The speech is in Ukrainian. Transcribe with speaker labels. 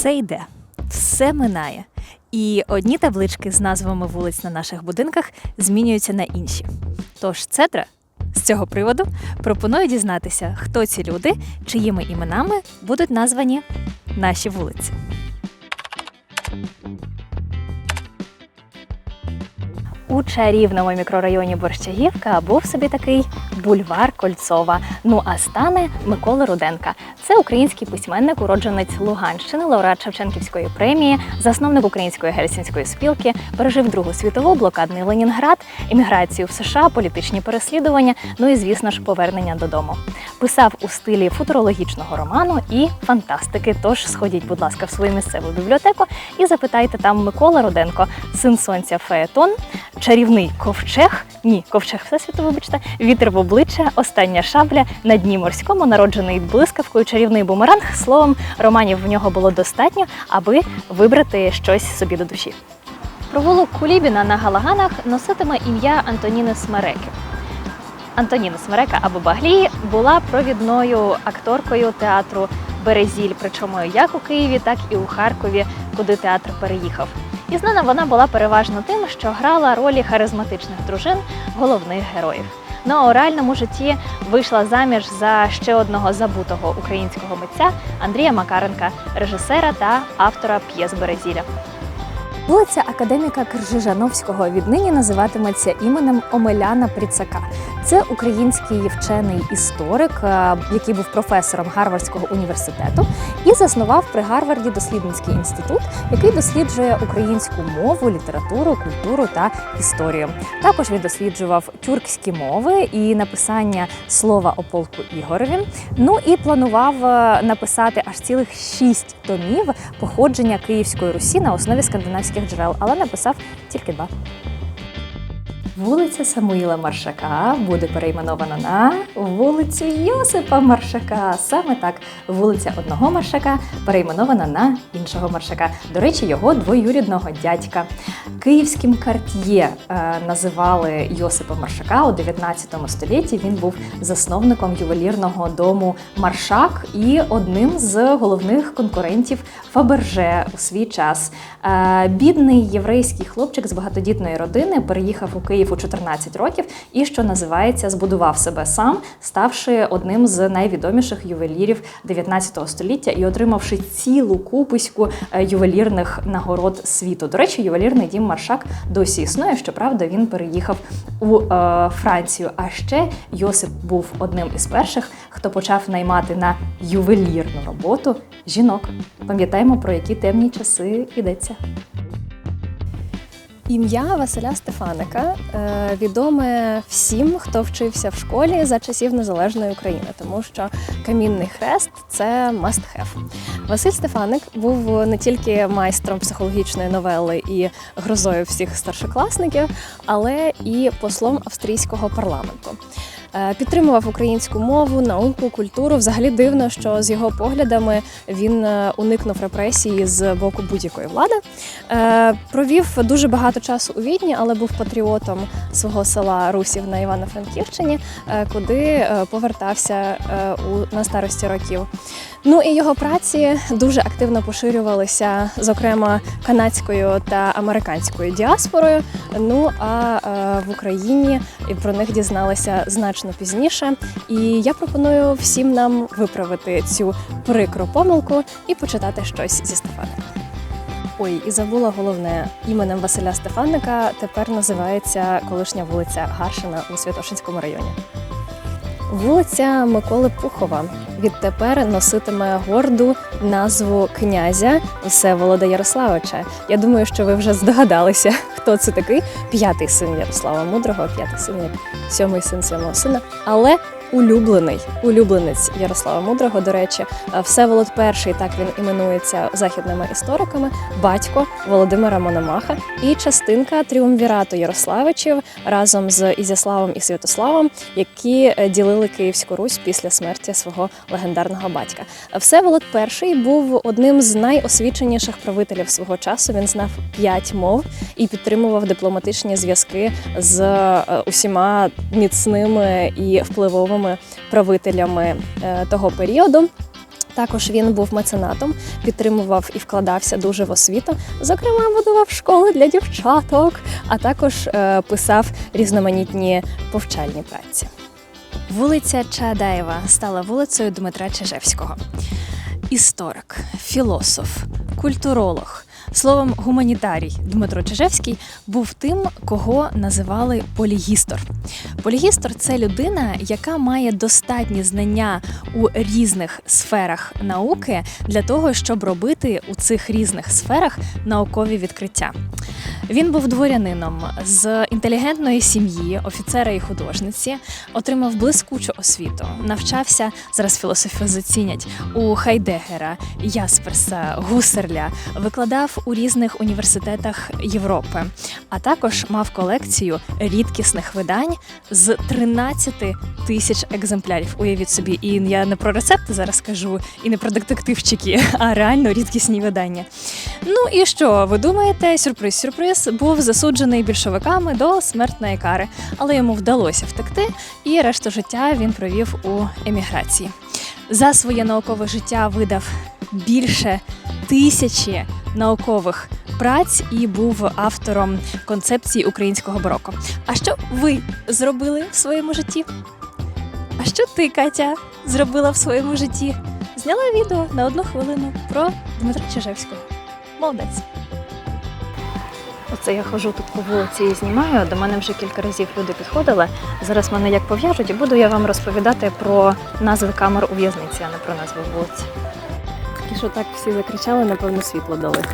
Speaker 1: Все йде, все минає. І одні таблички з назвами вулиць на наших будинках змінюються на інші. Тож цедра з цього приводу пропоную дізнатися, хто ці люди, чиїми іменами будуть названі наші вулиці. У чарівному мікрорайоні Борщагівка був собі такий бульвар Кольцова. Ну а стане Микола Руденка. Це український письменник, уродженець Луганщини, лауреат Шевченківської премії, засновник української гельсінської спілки, пережив Другу світову, блокадний Ленінград, еміграцію в США, політичні переслідування. Ну і звісно ж повернення додому. Писав у стилі футурологічного роману і фантастики. Тож сходіть, будь ласка, в свою місцеву бібліотеку і запитайте там Микола Руденко, син сонця Феетон, чарівний ковчег. Ні, ковчег всесвіту, вибачте, вітер в обличчя, остання шабля на дні морському, народжений блискавкою, чарівний бумеранг. Словом, романів в нього було достатньо, аби вибрати щось собі до душі. Провулок Кулібіна на Галаганах носитиме ім'я Антоніни Смереки. Антоніна Смерека або Баглі була провідною акторкою театру Березіль, причому як у Києві, так і у Харкові, куди театр переїхав. І знана вона була переважно тим, що грала ролі харизматичних дружин головних героїв. Ну а у реальному житті вийшла заміж за ще одного забутого українського митця Андрія Макаренка, режисера та автора п'єс Березіля. Вулиця академіка Кржижановського віднині називатиметься іменем Омеляна Пріцака. Це український вчений історик, е, який був професором Гарвардського університету і заснував при Гарварді дослідницький інститут, який досліджує українську мову, літературу, культуру та історію. Також він досліджував тюркські мови і написання слова о полку Ігорові. Ну і планував е, написати аж цілих шість томів походження Київської Русі на основі скандинавських джерел, але написав тільки два. Вулиця Самуїла Маршака буде перейменована на вулицю Йосипа Маршака. Саме так, вулиця одного Маршака перейменована на іншого Маршака. До речі, його двоюрідного дядька. Київським карт'є е, називали Йосипа Маршака у 19 столітті. Він був засновником ювелірного дому Маршак і одним з головних конкурентів Фаберже у свій час. Е, Бідний єврейський хлопчик з багатодітної родини переїхав у Київ у 14 років і, що називається, збудував себе сам, ставши одним з найвідоміших ювелірів 19 століття і отримавши цілу купиську е, ювелірних нагород світу. До речі, ювелірний дім Маршак досі існує. Щоправда, він переїхав у е, Францію. А ще Йосип був одним із перших, хто почав наймати на ювелірну роботу жінок. Пам'ятаємо, про які темні часи йдеться.
Speaker 2: Ім'я Василя Стефаника е, відоме всім, хто вчився в школі за часів незалежної України, тому що камінний хрест це must have. Василь Стефаник був не тільки майстром психологічної новели і грозою всіх старшокласників, але і послом австрійського парламенту. Е, Підтримував українську мову, науку, культуру. Взагалі дивно, що з його поглядами він е, уникнув репресії з боку будь-якої влади. Е, Провів дуже багато часу у Відні, але був патріотом свого села Русів на Івано-Франківщині, куди повертався на старості років. Ну і його праці дуже активно поширювалися, зокрема канадською та американською діаспорою. Ну а е, в Україні про них дізналися значно пізніше. І я пропоную всім нам виправити цю прикру помилку і почитати щось зі Стефаника. Ой, і забула головне іменем Василя Стефаника тепер називається колишня вулиця Гаршина у Святошинському районі. Вулиця Миколи Пухова відтепер носитиме горду назву князя Всеволода Ярославича. Я думаю, що ви вже здогадалися, хто це такий. П'ятий син Ярослава Мудрого, п'ятий син, сьомий син сьомого сина. Але улюблений, улюбленець Ярослава Мудрого, до речі, Всеволод І, так він іменується західними істориками, батько Володимира Мономаха і частинка тріумвірату Ярославичів разом з Ізяславом і Святославом, які е, ділили Київську Русь після смерті свого легендарного батька. Всеволод І був одним з найосвіченіших правителів свого часу. Він знав п'ять мов і підтримував дипломатичні зв'язки з е, усіма міцними і впливовими правителями е, того періоду. Також він був меценатом, підтримував і вкладався дуже в освіту. Зокрема, будував школи для дівчаток, а також е, писав різноманітні повчальні праці.
Speaker 1: Вулиця Чаадаєва стала вулицею Дмитра Чижевського. Історик, філософ, культуролог, словом, гуманітарій Дмитро Чижевський був тим, кого називали полігістор. Полігістор це людина, яка має достатні знання у різних сферах науки для того, щоб робити у цих різних сферах наукові відкриття. Він був дворянином з інтелігентної сім'ї, офіцера і художниці, отримав блискучу освіту, навчався зараз філософи зацінять у Хайдегера, Ясперса, Гусерля, викладав у різних університетах Європи, а також мав колекцію рідкісних видань з 13 тисяч екземплярів. Уявіть собі, і я не про рецепти зараз кажу, і не про детективчики, а реально рідкісні видання. Ну і що ви думаєте? Сюрприз, сюрприз був засуджений більшовиками до смертної кари, але йому вдалося втекти, і решту життя він провів у еміграції. За своє наукове життя видав більше тисячі наукових праць і був автором концепції українського бароко. А що ви зробили в своєму житті? А що ти, Катя, зробила в своєму житті? Зняла відео на одну хвилину про Дмитра Чижевського. Молодець. Оце я хожу тут по вулиці і знімаю. До мене вже кілька разів люди підходили. Зараз мене як пов'яжуть, і буду я вам розповідати про назви камер у в'язниці, а не про назви вулиці.
Speaker 2: Тільки що так всі закричали, напевно, світло дали.